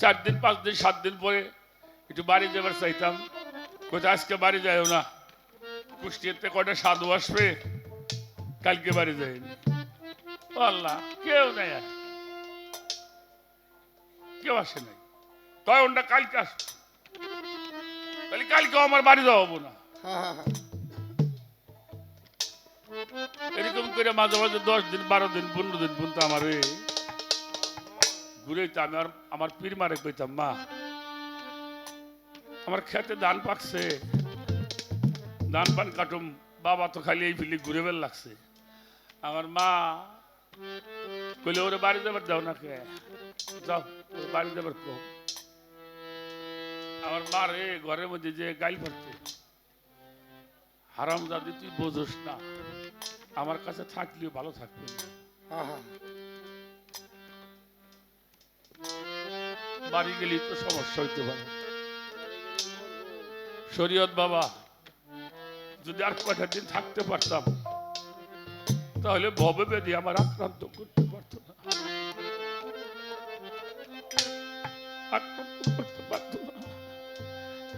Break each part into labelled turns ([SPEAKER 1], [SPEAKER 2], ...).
[SPEAKER 1] চার দিন, পাঁচ দিন, সাত দিন পরে একটু বাড়ি যাবার চাইতাম। কোথায় আজকে বাড়ি যায়ও না। কুষ্টিয়াতে কটা সাধু আসবে কালকে বাড়ি যায়নি আল্লাহ, কেউ নাই আর। কেউ আসে নাই। তাই কালকে আসবে। তাহলে কালকে আমার বাড়ি হব না। এরকম করে মাঝে মাঝে দশ দিন, বারো দিন, পনেরো দিন পর্যন্ত আমার ঘুরে আমি আর আমার পীর মারে কইতাম মা? আমার খেতে ধান পাকছে। ধান পান কাটুম, বাবা তো খালি এই ফিলি ঘুরে বেল লাগছে। আমার মা কইলে, ওরে বাড়ি যাবার দাও না কে? যাও বাড়ি যাবার কো আমার মা রে, ঘরের মধ্যে যে গাইল করতে হারাম দাদি তুই বোঝোস না, আমার কাছে থাকলেও ভালো থাকবে না। বাড়ি গেলেই তো সমস্যা হইতে পারে। শরীয়ত বাবা, যদি আর কয়টা দিন থাকতে পারতাম, তাহলে ভবে বেদি আমার আক্রান্ত করতে পারতো না।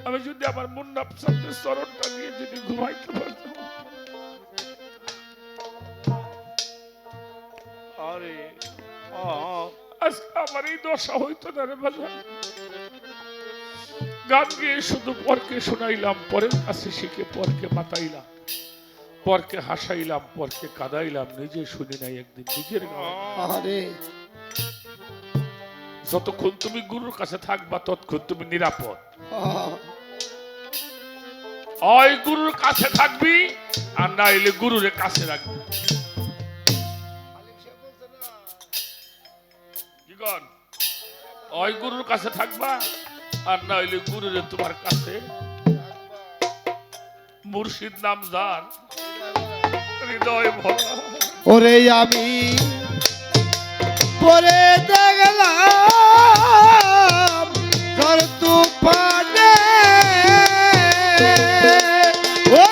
[SPEAKER 1] আমি যদি আমার মুন্না সামনের চরণটা নিয়ে যদি ঘুমাইতে পারতাম।
[SPEAKER 2] আরে
[SPEAKER 1] আজকে আমার এই দশা হইতো না রে বাজার গান গিয়ে শুধু পরকে শোনাইলাম পরের কাছে শিখে পরকে মাতাইলাম পরকে হাসাইলাম পরকে কাদাইলাম নিজে শুনি নাই একদিন নিজের যতক্ষণ তুমি গুরুর কাছে থাকবা ততক্ষণ তুমি নিরাপদ।
[SPEAKER 3] হয়
[SPEAKER 1] গুরুর কাছে থাকবি আর না এলে গুরুরে কাছে রাখবি। কন? হয় গুরুর কাছে থাকবা, আর না হইলে গুরুরে তোমার কাছে। মুর্শিদ নাম যার হৃদয় ভরা।
[SPEAKER 3] ওরে আমি পরে দেখলাম ঘর তুফানে। ও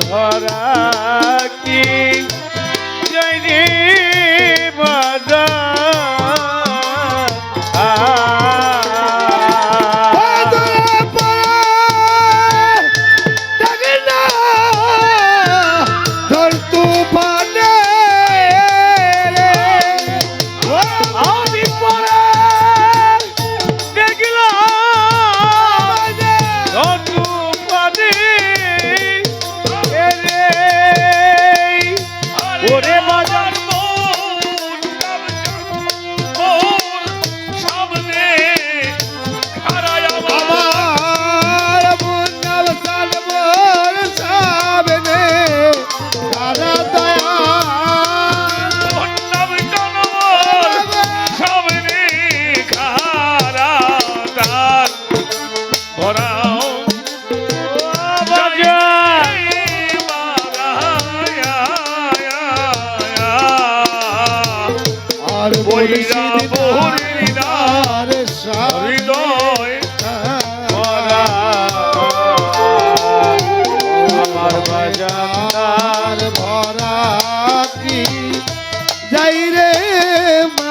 [SPEAKER 2] ভরা মারা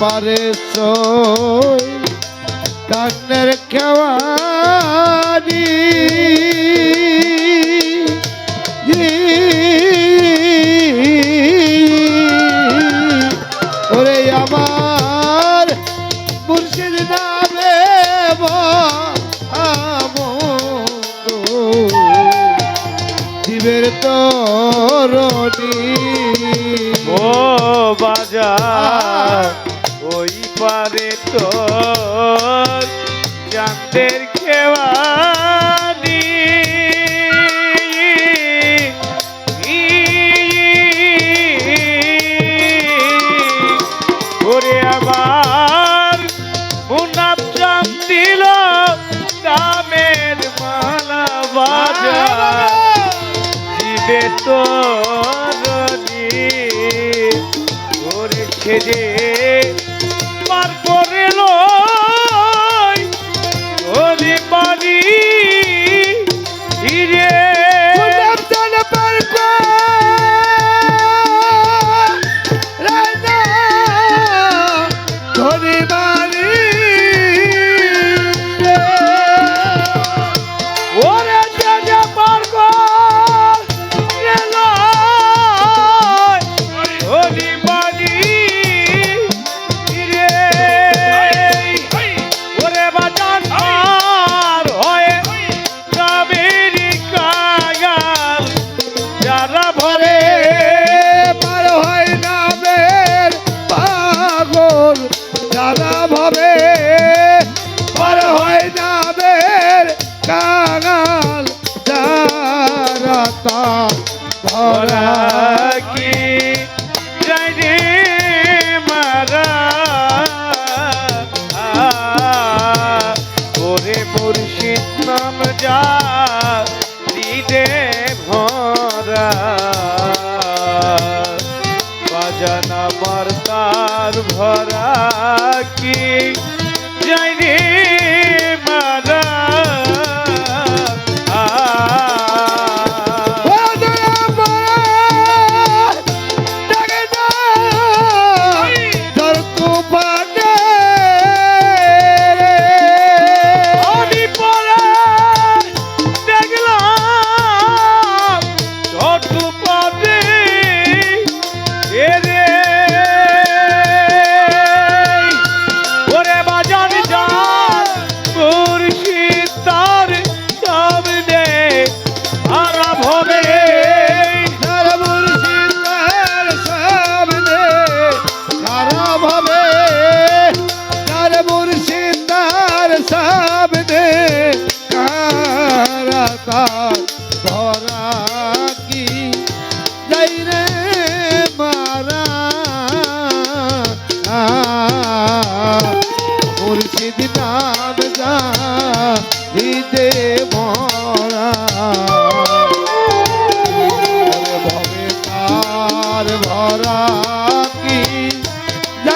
[SPEAKER 2] পারে
[SPEAKER 3] সই কান্নার খেওয়ারি ওরে আমার মুর্শিদ নামে শিবের তরণী।
[SPEAKER 2] ও বাজার। তোর চাঁদের হৃদে ভরা। বাজান আমার তার ভরা কি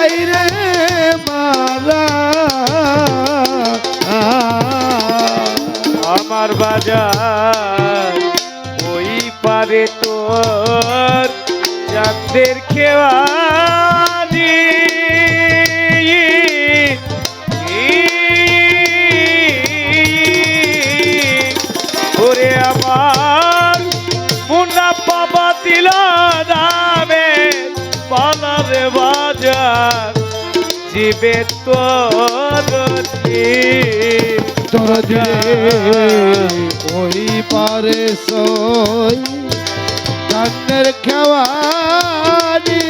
[SPEAKER 2] রে মারা আমার বাজার ওই পারে তোর চাঁদের
[SPEAKER 3] দিবে দরজে ওই পারে সই কান্নের খেওয়ারি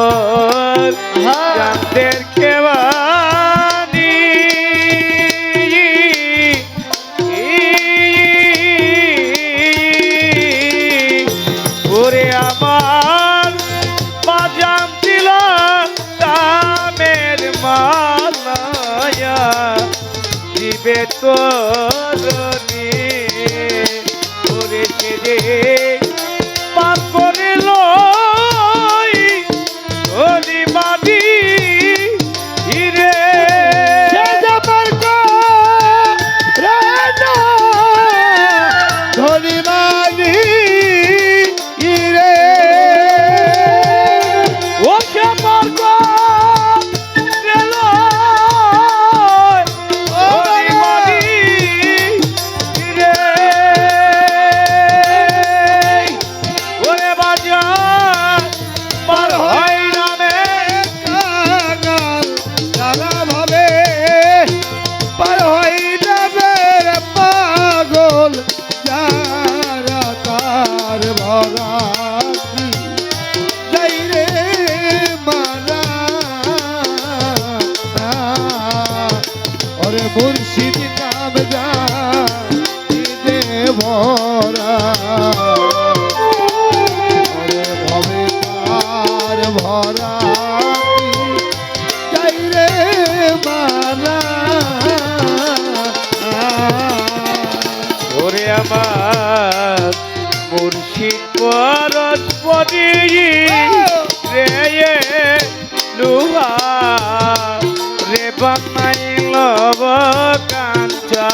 [SPEAKER 3] Oh. রে
[SPEAKER 2] বানাই লব কাঞ্চা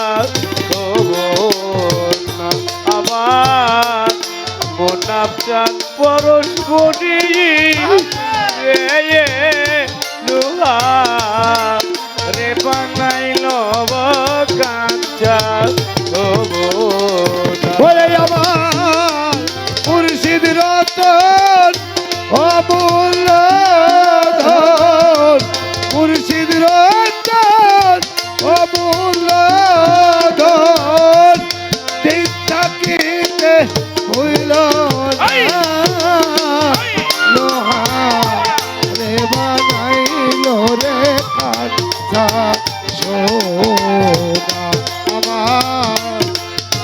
[SPEAKER 2] আমার মোনাবচান পরস্পরি রে লুহা রে বানাই লব কাঞ্চা
[SPEAKER 3] ওরে আমার মুর্শিদ রতন অমূল্য থাকিতে হইল লোহা রে বানাইল রে কাঞ্চা সোনা। আমার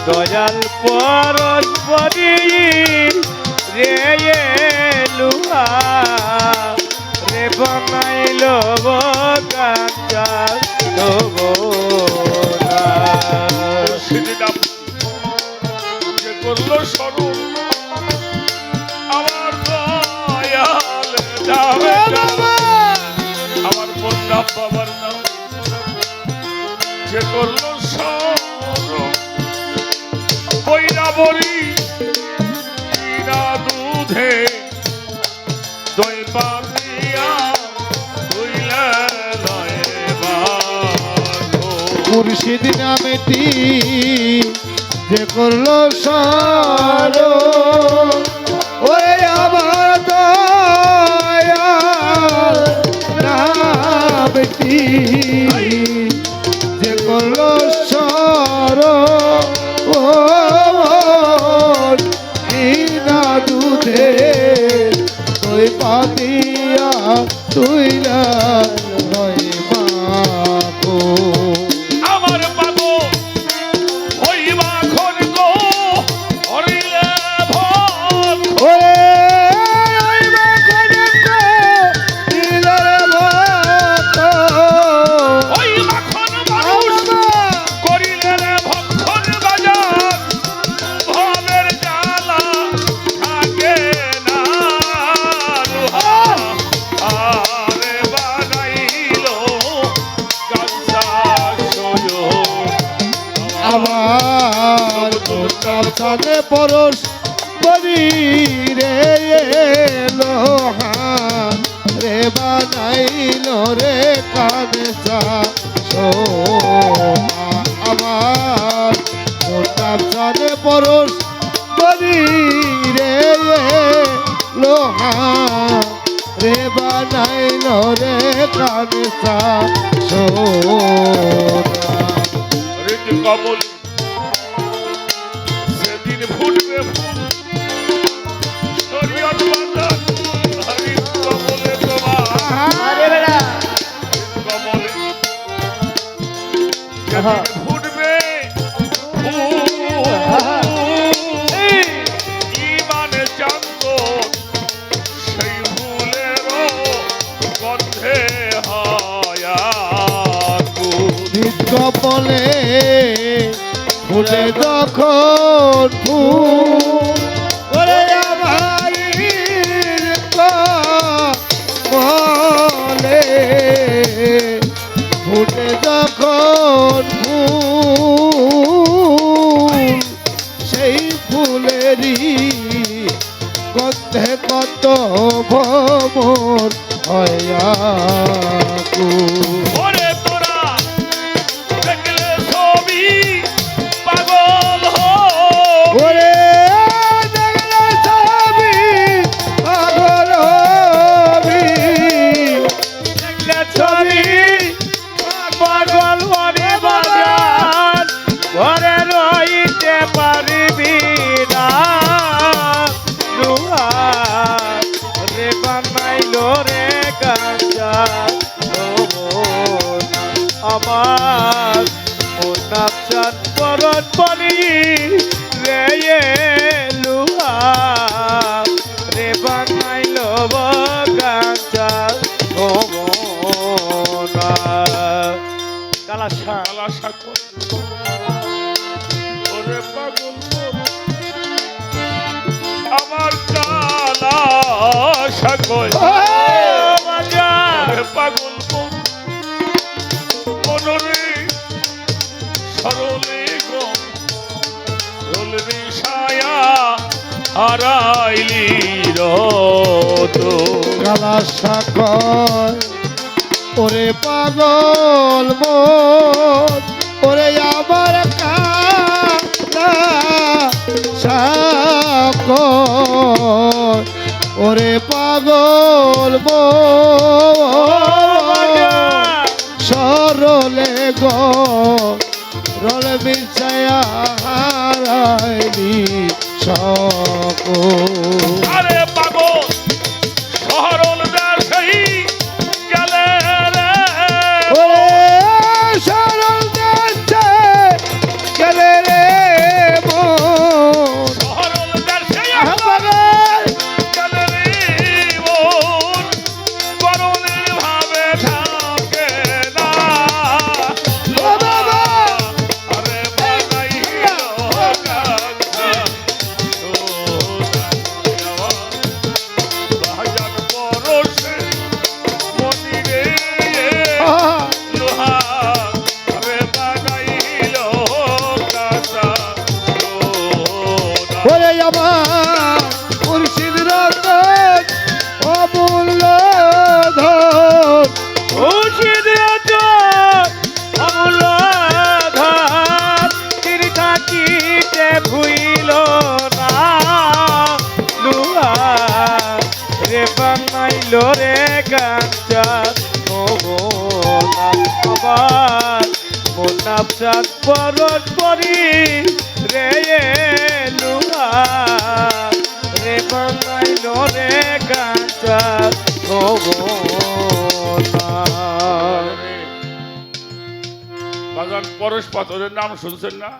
[SPEAKER 2] দয়াল পরস্পরি রে লুহা। রে বানাইল কাঞ্চা
[SPEAKER 1] করল স্মরণ। আমার দয়াল আমার বন্ধা বাবার নাম যে করল স্মরণ। বইরা বড়ি কিনা দুধে দই পাতিয়া হইলে
[SPEAKER 3] মুর্শিদ নামেটি যে করল সার ওরে আমার দয়াল নামটি সাথে পরশ করি রে লোহা রে বানাইল রে সোমা আমার। প্রতাপ সাথে পরশ করি রে লোহা রে বানাইল রে
[SPEAKER 1] কমল। সেদিন ফুটবে ফুল শরীয়ত বাজার হৃদ কমলে তোমার হৃদ কমলে ফুটবে ফুল ইমানে চান্দ সেই ফুলেরও গন্ধে হয়
[SPEAKER 3] কপলে ফুটে যখন ফুল। কপলে ফুটে ফুল সেই ফুলেরই গন্ধে কত ভ্রমর হয়া
[SPEAKER 1] কালা সাকর ওরে আমার কালা সাকর ওরে পাগল মন, মনরে সরলে গম রোলরে ছায়া হারাইলি রত
[SPEAKER 3] ওরে পাগল মন Oh.
[SPEAKER 1] লুহা
[SPEAKER 2] রে গাঞ্জা আমার মোনাফসাত পরশ পরি রে লুহা রে বানাইল রে গাঞ্জা
[SPEAKER 1] বাগান পরশ পাথরের নাম শুনছেন না?